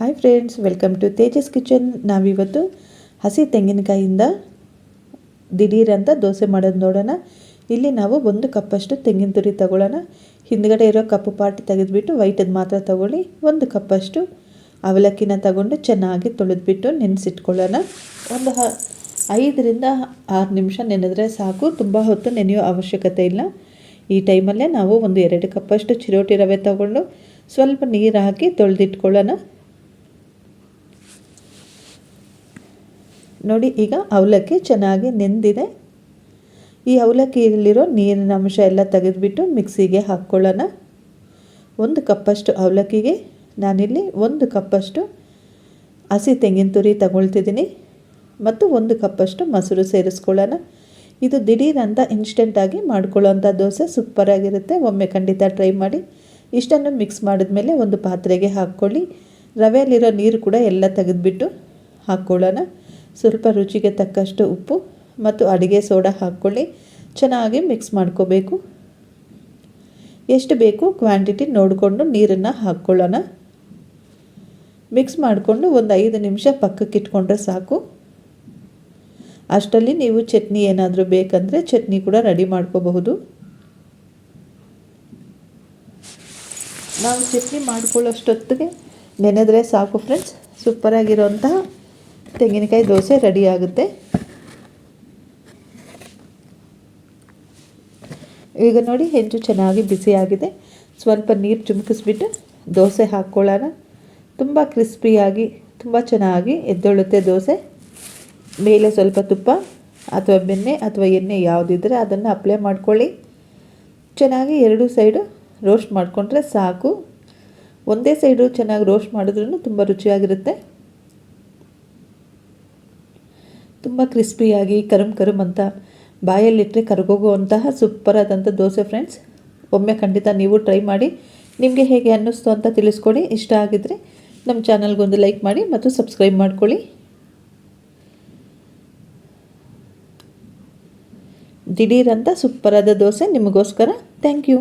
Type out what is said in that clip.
Hi friends welcome to Tejas kitchen ನಾವಿವತ್ತು ಹಸಿ ತೆಂಗಿನಕಾಯಿಂದ ದಿಢೀರಂತ ದೋಸೆ ಮಾಡೋದು ನೋಡೋಣ. ಇಲ್ಲಿ ನಾವು ಒಂದು ಕಪ್ಪಷ್ಟು ತೆಂಗಿನ ತುರಿ ತಗೊಳ್ಳೋಣ. ಹಿಂದ್ಗಡೆ ಇರೋ ಕಪ್ಪು ಪಾರ್ಟ್ ತೆಗೆದುಬಿಟ್ಟು ವೈಟದ್ದು ಮಾತ್ರ ತಗೊಳ್ಳಿ. ಒಂದು ಕಪ್ಪಷ್ಟು ಅವಲಕ್ಕಿನ ತಗೊಂಡು ಚೆನ್ನಾಗಿ ತೊಳೆದ್ಬಿಟ್ಟು ನೆನೆಸಿಟ್ಕೊಳ್ಳೋಣ. ಒಂದು ಹ, ಐದರಿಂದ ಆರು ನಿಮಿಷ ನೆನೆದ್ರೆ ಸಾಕು. ತುಂಬ ಹೊತ್ತು ನೆನೆಯೋ ಅವಶ್ಯಕತೆ ಇಲ್ಲ. ಈ ಟೈಮಲ್ಲೇ ನಾವು ಒಂದು ಎರಡು ಕಪ್ಪಷ್ಟು ಚಿರೋಟಿ ರವೆ ತಗೊಂಡು ಸ್ವಲ್ಪ ನೀರು ಹಾಕಿ ತೊಳೆದಿಟ್ಕೊಳ್ಳೋಣ. ನೋಡಿ, ಈಗ ಅವಲಕ್ಕಿ ಚೆನ್ನಾಗಿ ನೆಂದಿದೆ. ಈ ಅವಲಕ್ಕಿಯಲ್ಲಿರೋ ನೀರಿನ ಅಂಶ ಎಲ್ಲ ತೆಗೆದುಬಿಟ್ಟು ಮಿಕ್ಸಿಗೆ ಹಾಕ್ಕೊಳ್ಳೋಣ. ಒಂದು ಕಪ್ಪಷ್ಟು ಅವಲಕ್ಕಿಗೆ. ನಾನಿಲ್ಲಿ ಒಂದು ಕಪ್ಪಷ್ಟು ಹಸಿ ತೆಂಗಿನ ತುರಿ ತಗೊಳ್ತಿದ್ದೀನಿ. ಮತ್ತು ಒಂದು ಕಪ್ಪಷ್ಟು ಮೊಸರು ಸೇರಿಸ್ಕೊಳ್ಳೋಣ. ಇದು ದಿಢೀರ್ ಅಂತ ಇನ್ಸ್ಟೆಂಟಾಗಿ ಮಾಡ್ಕೊಳ್ಳೋಂಥ ದೋಸೆ. ಸೂಪರಾಗಿರುತ್ತೆ ಒಮ್ಮೆ ಖಂಡಿತ ಟ್ರೈ ಮಾಡಿ. ಇಷ್ಟನ್ನು ಮಿಕ್ಸ್ ಮಾಡಿದ ಮೇಲೆ ಒಂದು ಪಾತ್ರೆಗೆ ಹಾಕ್ಕೊಳ್ಳಿ. ರವೆಯಲ್ಲಿರೋ ನೀರು ಕೂಡ ಎಲ್ಲ ತೆಗೆದುಬಿಟ್ಟು ಹಾಕ್ಕೊಳ್ಳೋಣ. ಸ್ವಲ್ಪ ರುಚಿಗೆ ತಕ್ಕಷ್ಟು ಉಪ್ಪು ಮತ್ತು ಅಡುಗೆ ಸೋಡಾ ಹಾಕ್ಕೊಳ್ಳಿ. ಚೆನ್ನಾಗಿ ಮಿಕ್ಸ್ ಮಾಡ್ಕೋಬೇಕು. ಎಷ್ಟು ಬೇಕು ಕ್ವಾಂಟಿಟಿ ನೋಡಿಕೊಂಡು ನೀರನ್ನು ಹಾಕ್ಕೊಳ್ಳೋಣ. ಮಿಕ್ಸ್ ಮಾಡಿಕೊಂಡು ಒಂದು ಐದು ನಿಮಿಷ ಪಕ್ಕಕ್ಕೆ ಇಟ್ಕೊಂಡ್ರೆ ಸಾಕು. ಅಷ್ಟರಲ್ಲಿ ನೀವು ಚಟ್ನಿ ಏನಾದರೂ ಬೇಕಂದರೆ ಚಟ್ನಿ ಕೂಡ ರೆಡಿ ಮಾಡ್ಕೋಬಹುದು. ನಾವು ಚಟ್ನಿ ಮಾಡ್ಕೊಳ್ಳೋಷ್ಟೊತ್ತಿಗೆ ನೆನೆದ್ರೆ ಸಾಕು ಫ್ರೆಂಡ್ಸ್ ಸೂಪರಾಗಿರೋಂತಹ ತೆಂಗಿನಕಾಯಿ ದೋಸೆ ರೆಡಿ ಆಗುತ್ತೆ. ಈಗ ನೋಡಿ ಹೆಂಚು ಚೆನ್ನಾಗಿ ಬಿಸಿಯಾಗಿದೆ ಸ್ವಲ್ಪ ನೀರು ಚುಮುಕಿಸ್ಬಿಟ್ಟು ದೋಸೆ ಹಾಕ್ಕೊಳ್ಳೋಣ ತುಂಬ ಕ್ರಿಸ್ಪಿಯಾಗಿ, ತುಂಬ ಚೆನ್ನಾಗಿ ಎದ್ದೊಳ್ಳುತ್ತೆ ದೋಸೆ. ಮೇಲೆ ಸ್ವಲ್ಪ ತುಪ್ಪ ಅಥವಾ ಬೆಣ್ಣೆ ಅಥವಾ ಎಣ್ಣೆ ಯಾವುದಿದ್ದರೆ ಅದನ್ನು ಅಪ್ಲೈ ಮಾಡ್ಕೊಳ್ಳಿ. ಚೆನ್ನಾಗಿ ಎರಡು ಸೈಡು ರೋಸ್ಟ್ ಮಾಡಿಕೊಂಡ್ರೆ ಸಾಕು. ಒಂದೇ ಸೈಡು ಚೆನ್ನಾಗಿ ರೋಸ್ಟ್ ಮಾಡಿದ್ರೂ ತುಂಬ ರುಚಿಯಾಗಿರುತ್ತೆ. ತುಂಬ ಕ್ರಿಸ್ಪಿಯಾಗಿ ಕರುಮ್ ಕರುಮ್ ಅಂತ ಬಾಯಲ್ಲಿಟ್ಟರೆ ಕರಗೋಗುವಂತಹ ಸೂಪರಾದಂಥ ದೋಸೆ ಫ್ರೆಂಡ್ಸ್ ಒಮ್ಮೆ ಖಂಡಿತ ನೀವು ಟ್ರೈ ಮಾಡಿ, ನಿಮಗೆ ಹೇಗೆ ಅನ್ನಿಸ್ತು ಅಂತ ತಿಳಿಸ್ಕೊಡಿ. ಇಷ್ಟ ಆಗಿದ್ದರೆ ನಮ್ಮ ಚಾನಲ್ಗೊಂದು ಲೈಕ್ ಮಾಡಿ ಮತ್ತು ಸಬ್ಸ್ಕ್ರೈಬ್ ಮಾಡ್ಕೊಳ್ಳಿ. ದಿಢೀರಂತ ಸೂಪರಾದ ದೋಸೆ ನಿಮಗೋಸ್ಕರ. Thank you